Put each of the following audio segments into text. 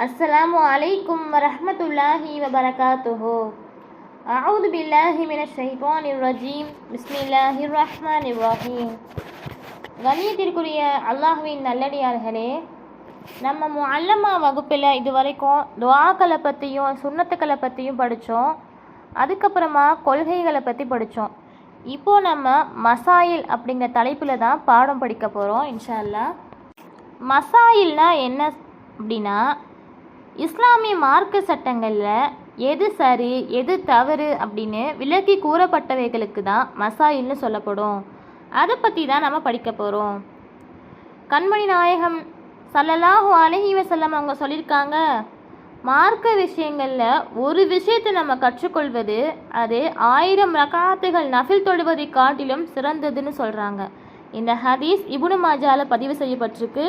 السلام عليكم ورحمة الله وبركاته أعوذ بالله من الشيطان الرجيم بسم الله الرحمن الرحيم கண்ணியத்திற்குரிய அல்லாஹுவின் நல்லடியார்களே நம்ம முஅல்லமா வகுப்பில் இது வரைக்கும் துவாக்களை பற்றியும் சுண்ணத்துக்களை பற்றியும் படித்தோம் அதுக்கப்புறமா கொள்கைகளை பற்றி படித்தோம் இப்போ நம்ம மசாயில் அப்படிங்கிற தலைப்பில் தான் பாடம் படிக்க போகிறோம் இன்ஷா அல்லாஹ் மசாயில்னா என்ன அப்படின்னா இஸ்லாமிய மார்க்க சட்டங்களில் எது சரி எது தவறு அப்படின்னு விலக்கி கூறப்பட்டவைகளுக்கு தான் மசாயில்னு சொல்லப்படும். அதை பற்றி தான் நம்ம படிக்க போகிறோம் கண்மணி நாயகம் சல்லலாஹு அலைஹி வசல்லம் அவங்க சொல்லியிருக்காங்க மார்க்க விஷயங்களில் ஒரு விஷயத்தை நம்ம கற்றுக்கொள்வது அது ஆயிரம் ரகாத்துகள் நஃபில் தொடுவதை காட்டிலும் சிறந்ததுன்னு சொல்கிறாங்க இந்த ஹதீஸ் இபுனு மாஜாவில் பதிவு செய்யப்பட்டிருக்கு.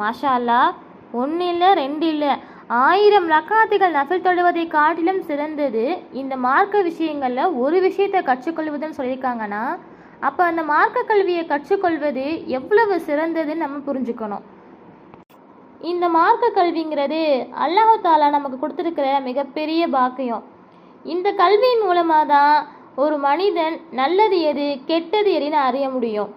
மாஷா அல்லாஹ் ஒன்று இல்லை ரெண்டு இல்லை ஆயிரம் ரக்காத்துகள் நஃபில் தொழுவதை காட்டிலும் சிறந்தது. இந்த மார்க்க விஷயங்களில் ஒரு விஷயத்தை கற்றுக்கொள்வதுன்னு சொல்லியிருக்காங்கன்னா அப்போ அந்த மார்க்க கல்வியை கற்றுக்கொள்வது எவ்வளவு சிறந்ததுன்னு நம்ம புரிஞ்சுக்கணும். இந்த மார்க்க கல்விங்கிறது அல்லாஹு தாலா நமக்கு கொடுத்துருக்கிற மிகப்பெரிய பாக்கியம். இந்த கல்வியின் மூலமாக தான் ஒரு மனிதன் நல்லது எது கெட்டது எதுன்னு அறிய முடியும்.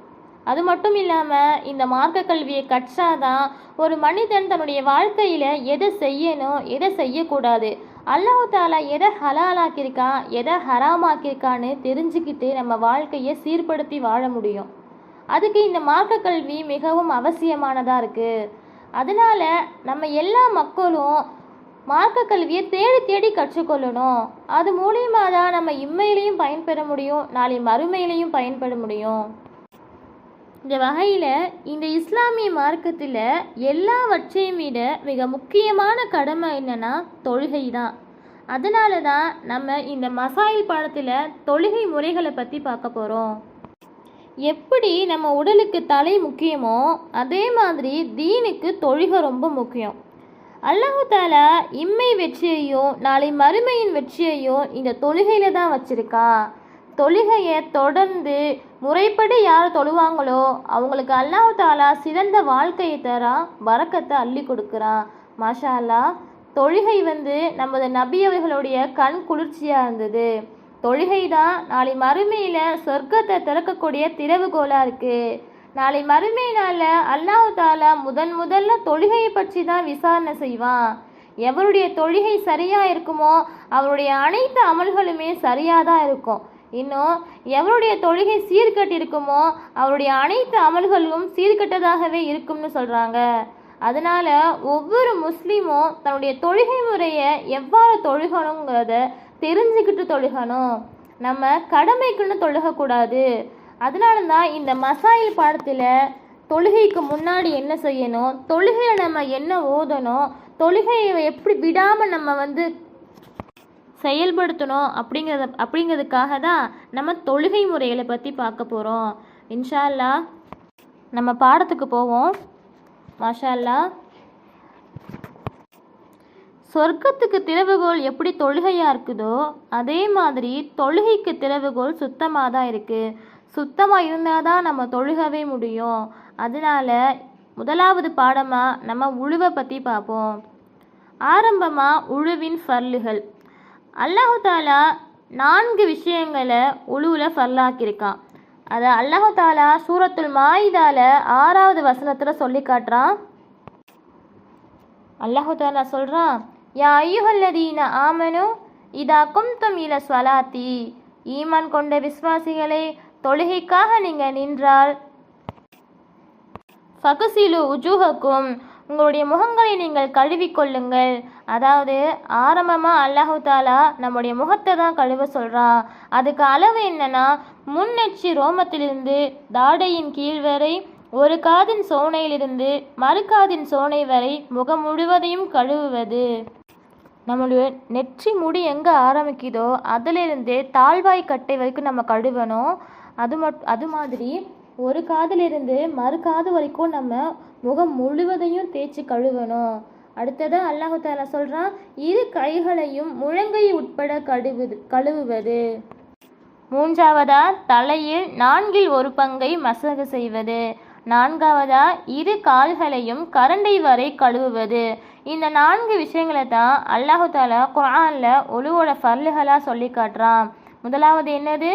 அது மட்டும் இல்லாமல் இந்த மார்க்க கல்வியை கற்றாதான் ஒரு மனிதன் தன்னுடைய வாழ்க்கையில் எதை செய்யணும் எதை செய்யக்கூடாது அல்லாஹு தாலா எதை ஹலாலாக்கியிருக்கா எதை ஹராமாக்கியிருக்கான்னு தெரிஞ்சுக்கிட்டு நம்ம வாழ்க்கையை சீர்படுத்தி வாழ முடியும். அதுக்கு இந்த மார்க்க கல்வி மிகவும் அவசியமானதாக இருக்குது அதனால் நம்ம எல்லா மக்களும் மார்க்க கல்வியை தேடி தேடி கற்றுக்கொள்ளணும். அது மூலியமாக தான் நம்ம இம்மையிலையும் பயன்பெற முடியும் நாளை மறுமையிலையும் பயன்பெற முடியும். இந்த வகையில் இந்த இஸ்லாமிய மார்க்கத்தில் எல்லாவற்றையும் விட மிக முக்கியமான கடமை என்னன்னா தொழுகை தான் அதனால தான் நம்ம இந்த மசாயில் பாடத்தில் தொழுகை முறைகளை பற்றி பார்க்க போகிறோம் எப்படி நம்ம உடலுக்கு தலை முக்கியமோ அதே மாதிரி தீனுக்கு தொழுகை ரொம்ப முக்கியம். அல்லாஹு தாலா இம்மை வெற்றியையும் நாளை மறுமையின் வெற்றியையும் இந்த தொழுகையில் தான் வச்சுருக்கா. தொழுகையை தொடர்ந்து முறைப்படி யார் தொழுவாங்களோ அவங்களுக்கு அல்லாஹ் தாலா சிறந்த வாழ்க்கையை தரான் வரக்கத்தை அள்ளி கொடுக்குறான் மாஷா தொழுகை வந்து நமது நபியவர்களுடைய கண் குளிர்ச்சியாக இருந்தது. தொழுகை தான் நாளை மறுமையில் சொர்க்கத்தை திறக்கக்கூடிய திறவுகோலாக இருக்குது நாளை மறுமை நாளில் அல்லாஹு தாலா முதன் முதல்ல தொழுகையை பற்றி தான் விசாரணை செய்வான். எவருடைய தொழுகை சரியாக இருக்குமோ அவருடைய அனைத்து அமல்களுமே சரியாக தான் இருக்கும். இன்னும் எவருடைய தொழுகை சீர்கட்டிருக்குமோ அவருடைய அனைத்து அமல்களும் சீர்கட்டதாகவே இருக்கும்னு சொல்கிறாங்க அதனால் ஒவ்வொரு முஸ்லீமும் தன்னுடைய தொழுகை முறையை எவ்வாறு தொழுகணுங்கிறத தெரிஞ்சுக்கிட்டு தொழுகணும். நம்ம கடமைக்குன்னு தொழுகக்கூடாது. அதனால தான் இந்த மசாயில் பாடத்தில் தொழுகைக்கு முன்னாடி என்ன செய்யணும்? தொழுகையை நம்ம என்ன ஓதணும்? தொழுகையை எப்படி விடாமல் நம்ம வந்து செயல்படுத்தணும் அப்படிங்கிறத அப்படிங்கிறதுக்காக தான் நம்ம தொழுகை முறைகளை பற்றி பார்க்க போகிறோம் இன்ஷா அல்லாஹ் நம்ம பாடத்துக்கு போவோம். மாஷா சொர்க்கத்துக்கு திறவுகோல் எப்படி தொழுகையாக இருக்குதோ அதே மாதிரி தொழுகைக்கு திறவுகோல் சுத்தமாக தான் இருக்குது சுத்தமாக இருந்தால் தான் நம்ம தொழுகவே முடியும். அதனால முதலாவது பாடமாக நம்ம உழுவை பற்றி பார்ப்போம். ஆரம்பமாக உழுவின் ஃபர்லுகள். அல்லாஹு தாலா நான்கு விஷயங்களை உழுவில் ஃபர்லாக்கியிருக்கான் அதை அல்லாஹு தாலா சூரத்துல் மாயிதால ஆறாவது வசனத்தில் சொல்லி காட்டுறான். அல்லாஹாலா சொல்கிறான் யா ஐயுஹல்லதீன ஆமனு இதா கும்தும் இல ஸ்வலாத்தி ஈமான் கொண்ட விஸ்வாசிகளை தொழுகைக்காக நீங்கள் நின்றால் ஃபகுசிலு உஜூஹக்கும் உங்களுடைய முகங்களை நீங்கள் கழுவிக்கொள்ளுங்கள். அதாவது ஆரம்பமாக அல்லாஹு தாலா நம்முடைய முகத்தை தான் கழுவ சொல்கிறா அதுக்கு அளவு என்னன்னா முன்னெச்சி ரோமத்திலிருந்து தாடையின் கீழ் வரை ஒரு காதின் சோனையிலிருந்து மறுகாதின் சோனை வரை முகம் முழுவதையும் கழுவுவது. நம்மளுடைய நெற்றி முடி எங்கே ஆரம்பிக்குதோ அதிலிருந்து தாழ்வாய் கட்டை வரைக்கும் நம்ம கழுவணும். அது மட் அது மாதிரி ஒரு காதிலிருந்து மறு காது வரைக்கும் நம்ம முகம் முழுவதையும் தேய்ச்சி கழுவணும். அடுத்ததாக அல்லாஹு தாலா சொல்கிறான் இரு கைகளையும் முழங்கை உட்பட கழுவுது கழுவுவது. மூன்றாவதா தலையில் நான்கில் ஒரு பங்கை மசகு செய்வது. நான்காவதா இரு கால்களையும் கரண்டை வரை கழுவுவது. இந்த நான்கு விஷயங்களை தான் அல்லாஹு தாலா குரானில் ஒழுவோட ஃபர்லுகளாக சொல்லி காட்டுறான். முதலாவது என்னது?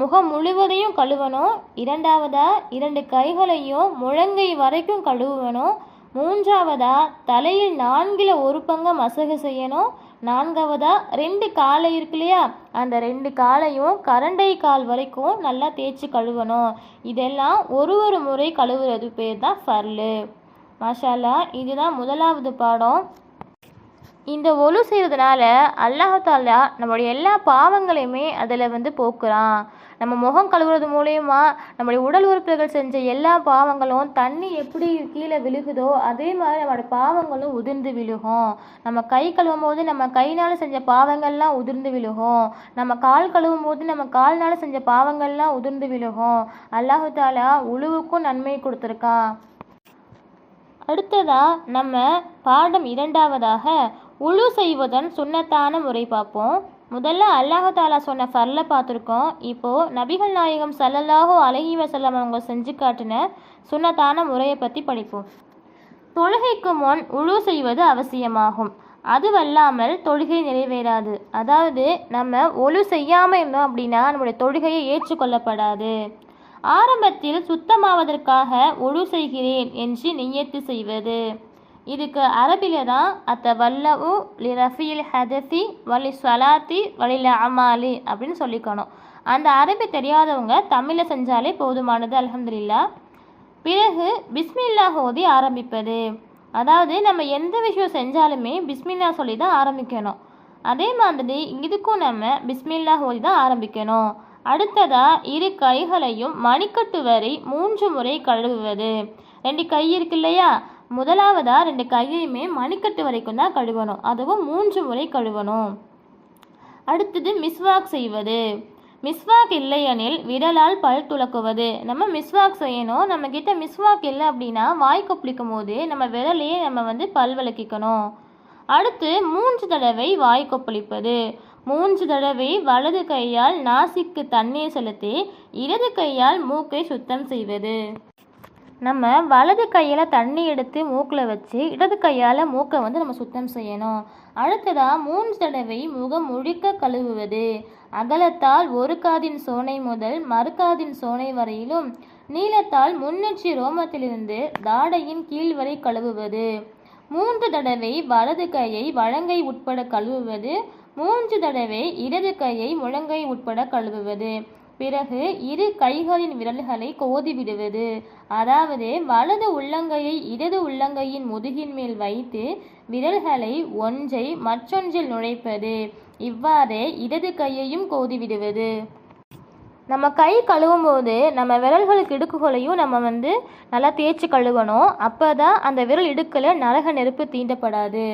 முகம் முழுவதையும் கழுவணும். இரண்டாவதா இரண்டு கைகளையும் முழங்கை வரைக்கும் கழுவணும். மூன்றாவதா தலையில் நான்கில் ஒரு பங்கை மசகு செய்யணும். நான்காவதா ரெண்டு காலை இருக்கு இல்லையா? அந்த ரெண்டு காலையும் கரண்டை கால் வரைக்கும் நல்லா தேய்ச்சி கழுவணும். இதெல்லாம் ஒரு ஒரு முறை கழுவுறது பேர் தான் ஃபர்லு. மாஷால்லா இதுதான் முதலாவது பாடம். இந்த ஒழு செய்வதனால அல்லாஹாலா நம்மளுடைய எல்லா பாவங்களையுமே அதில் வந்து போக்குறான். நம்ம முகம் கழுவுறது மூலயமா நம்மளுடைய உடல் உறுப்புகள் செஞ்ச எல்லா பாவங்களும் தண்ணி எப்படி கீழே விழுகுதோ அதே மாதிரி நம்மளோட பாவங்களும் உதிர்ந்து விழுகும். நம்ம கை கழுவும் போது நம்ம கைனால் செஞ்ச பாவங்கள்லாம் உதிர்ந்து விழுகும். நம்ம கால் கழுவும் போது நம்ம கால்னால் செஞ்ச பாவங்கள்லாம் உதிர்ந்து விழுகும். அல்லாஹு தாலா உழுவுக்கும் நன்மை கொடுத்துருக்கான். அடுத்ததாக நம்ம பாடம் இரண்டாவதாக உழு செய்வதன் சுன்னத்தான முறை பார்ப்போம். முதல்ல அல்லாஹாலா சொன்ன ஃபர்ல பார்த்துருக்கோம். இப்போது நபிகள் நாயகம் சல்லல்லாஹோ அலஹி வசல்லம் அவங்க செஞ்சு காட்டின சுன்னத்தான முறையை பற்றி படிப்போம். தொழுகைக்கு முன் உழு செய்வது அவசியமாகும். அதுவல்லாமல் தொழுகை நிறைவேறாது. அதாவது நம்ம ஒழு செய்யாமல் இருந்தோம் அப்படின்னா நம்முடைய தொழுகையை ஏற்றுக்கொள்ளப்படாது. ஆரம்பத்தில் சுத்தமாவதற்காக ஒழு செய்கிறேன் என்று நியத்து செய்வது. இதுக்கு அரபியில் தான் அத்த வல்லவு லி ரஃபீல் ஹதஃபி வலி சலாத்தி வலில அமாலி அப்படின்னு சொல்லிக்கணும். அந்த அரபி தெரியாதவங்க தமிழில் செஞ்சாலே போதுமானது அலமதுல்லா பிறகு பிஸ்மில்லா ஓதி ஆரம்பிப்பது. அதாவது நம்ம எந்த விஷயம் செஞ்சாலுமே பிஸ்மில்லா சொல்லி தான் ஆரம்பிக்கணும். அதே மாதிரி இதுக்கும் நம்ம பிஸ்மில்லா ஓதி தான் ஆரம்பிக்கணும். அடுத்ததா இரு கைகளையும் மணிக்கட்டு வரை மூன்று முறை கழுவுவது. ரெண்டு கை இருக்கு இல்லையா? முதலாவதாக ரெண்டு கையையுமே மணிக்கட்டு வரைக்கும் தான் கழுவணும். அதுவும் மூன்று முறை கழுவணும். அடுத்தது மிஸ்வாக் செய்வது. மிஸ்வாக் இல்லையெனில் விரலால் பல் துலக்குவது. நம்ம மிஸ்வாக் செய்யணும். நம்ம கிட்ட மிஸ்வாக் இல்லை அப்படின்னா வாய் கொப்பளிக்கும் போது நம்ம விரலையே நம்ம வந்து பல் விளக்கிக்கணும். அடுத்து மூன்று தடவை வாய் கொப்பளிப்பது மூன்று தடவை வலது கையால் நாசிக்கு தண்ணீர் செலுத்தி இடது கையால் மூக்கை சுத்தம் செய்வது. நம்ம வலது கையில் தண்ணி எடுத்து மூக்கில் வச்சு இடது கையால் மூக்கை வந்து நம்ம சுத்தம் செய்யணும். அடுத்ததாக மூன்று தடவை முகம் முழுக்க கழுவுவது. அகலத்தால் ஒரு காதின் சோனை முதல் மறுகாதின் சோனை வரையிலும் நீளத்தால் முன்னெச்சி ரோமத்திலிருந்து தாடையின் கீழ் வரை கழுவுவது. மூன்று தடவை வலது கையை வழங்கை உட்பட கழுவுவது. மூன்று தடவை இடது கையை முழங்கை உட்பட கழுவுவது. பிறகு இரு கைகளின் விரல்களை கோதி விடுவது. அதாவது வலது உள்ளங்கையை இடது உள்ளங்கையின் முதுகின் மேல் வைத்து விரல்களை ஒன்றை மற்றொன்றில் நுழைப்பது. இவ்வாறே இடது கையையும் கோதி விடுவது. நம்ம கை கழுவும் போது நம்ம விரல்களுக்கு இடுக்குகளையும் நம்ம வந்து நல்லா தேய்ச்சி கழுவணும். அப்போ தான் அந்த விரல் இடுக்கில் நரக நெருப்பு தீண்டப்படாது.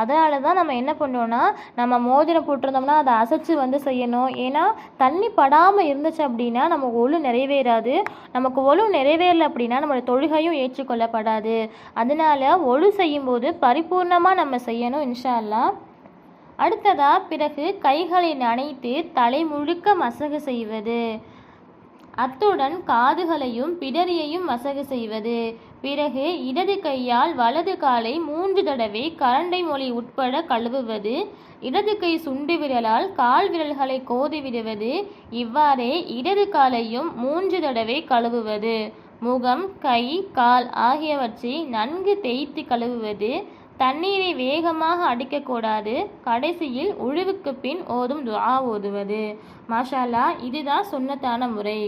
அதனால தான் நம்ம என்ன பண்ணோன்னா நம்ம மோதிரம் போட்டிருந்தோம்னா அதை அசைச்சு வந்து செய்யணும். ஏன்னா தண்ணி படாமல் இருந்துச்சு அப்படின்னா நமக்கு ஒழு நிறைவேறாது. நமக்கு ஒழு நிறைவேறல அப்படின்னா நம்மளோட தொழுகையும் ஏற்றுக்கொள்ளப்படாது. அதனால ஒழு செய்யும்போது பரிபூர்ணமாக நம்ம செய்யணும் இன்ஷா அல்லா அடுத்ததா பிறகு கைகளை நனைத்து தலை முழுக்க மசகு செய்வது. அத்துடன் காதுகளையும் பிடரியையும் மசகு செய்வது. பிறகு இடது கையால் வலது காலை மூன்று தடவை கரண்டை மொழி உட்பட கழுவுவது. இடது கை சுண்டு விரலால் கால் விரல்களை கோதி விடுவது. இவ்வாறே இடது காலையும் மூன்று தடவை கழுவுவது. முகம் கை கால் ஆகியவற்றை நன்கு தேய்த்து கழுவுவது. தண்ணீரை வேகமாக அடிக்கக்கூடாது. கடைசியில் உழுவுக்கு பின் ஓதும் துவா ஓதுவது. மாஷாலா இதுதான் சுண்ணத்தான முறை.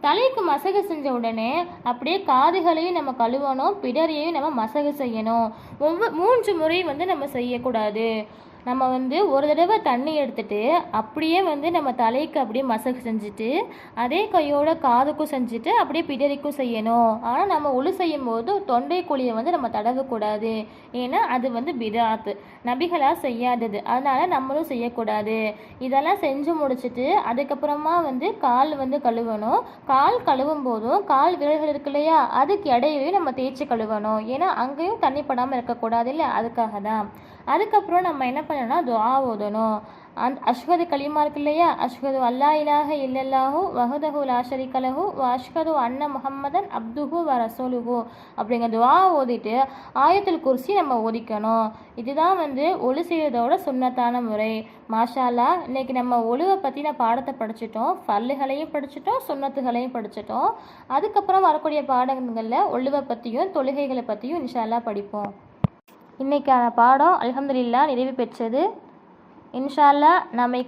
தலைக்கு மசகு செஞ்ச உடனே அப்படியே காதுகளையும் நம்ம கழுவணும் பிடரியையும் நம்ம மசகு செய்யணும். ஒவ்வொரு மூன்று முறை வந்து நம்ம செய்யக்கூடாது. நம்ம வந்து ஒரு தடவை தண்ணி எடுத்துட்டு அப்படியே வந்து நம்ம தலைக்கு அப்படியே மசகு செஞ்சுட்டு அதே கையோட காதுக்கும் செஞ்சுட்டு அப்படியே பிடரிக்கும் செய்யணும். ஆனால் நம்ம உழு செய்யும் போது தொண்டை குழியை வந்து நம்ம தடவக்கூடாது. ஏன்னா அது வந்து பிடாத்து நபிகளாக செய்யாதது. அதனால் நம்மளும் செய்யக்கூடாது. இதெல்லாம் செஞ்சு முடிச்சுட்டு அதுக்கப்புறமா வந்து கால் வந்து கழுவணும். கால் கழுவும் போதும் கால் விரல்கள் இருக்கு இல்லையா? அதுக்கு இடையிலையும் நம்ம தேய்ச்சி கழுவணும். ஏன்னா அங்கேயும் தண்ணி படாமல் இருக்கக்கூடாது இல்லை? அதுக்காக தான். அதுக்கப்புறம் நம்ம என்ன பண்ணணும்னா துவா ஓதணும். அந்த அஷ்வது கலிமா இருக்கு இல்லையா? அஷ்வது அல்லா இலாக இல்லல்லாஹு வஹதஹு லாஷரி கலஹு லஹு அன்ன முஹம்மதன் அப்துஹு வ ரசோலுஹு. அப்படிங்கிற துவா ஓதிட்டு ஆயத்தில் குர்சி நம்ம ஓதிக்கணும். இதுதான் வந்து ஒளி செய்வதோட சுண்ணத்தான முறை. மாஷாலா இன்னைக்கு நம்ம ஒழுவை பற்றின பாடத்தை படிச்சிட்டோம். பல்லுகளையும் படிச்சிட்டோம் சுண்ணத்துகளையும் படிச்சிட்டோம். அதுக்கப்புறம் வரக்கூடிய பாடங்களில் ஒழுவை பற்றியும் தொழுகைகளை பற்றியும் இன்ஷால்லா படிப்போம். இன்னைக்கான பாடம் அலமதுல்லா நிறைவு பெற்றது. இன்ஷால்லா நம்மை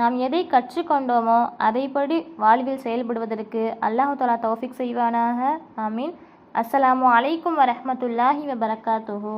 நாம் எதை கற்றுக்கொண்டோமோ அதைப்படி வாழ்வில் செயல்படுவதற்கு அல்லாஹு தலா தௌஃபிக் செய்வானாக. ஆமீன். அஸ்ஸலாமு அலைக்கும் வரஹ்மத்துல்லாஹி வபரகாத்துஹு.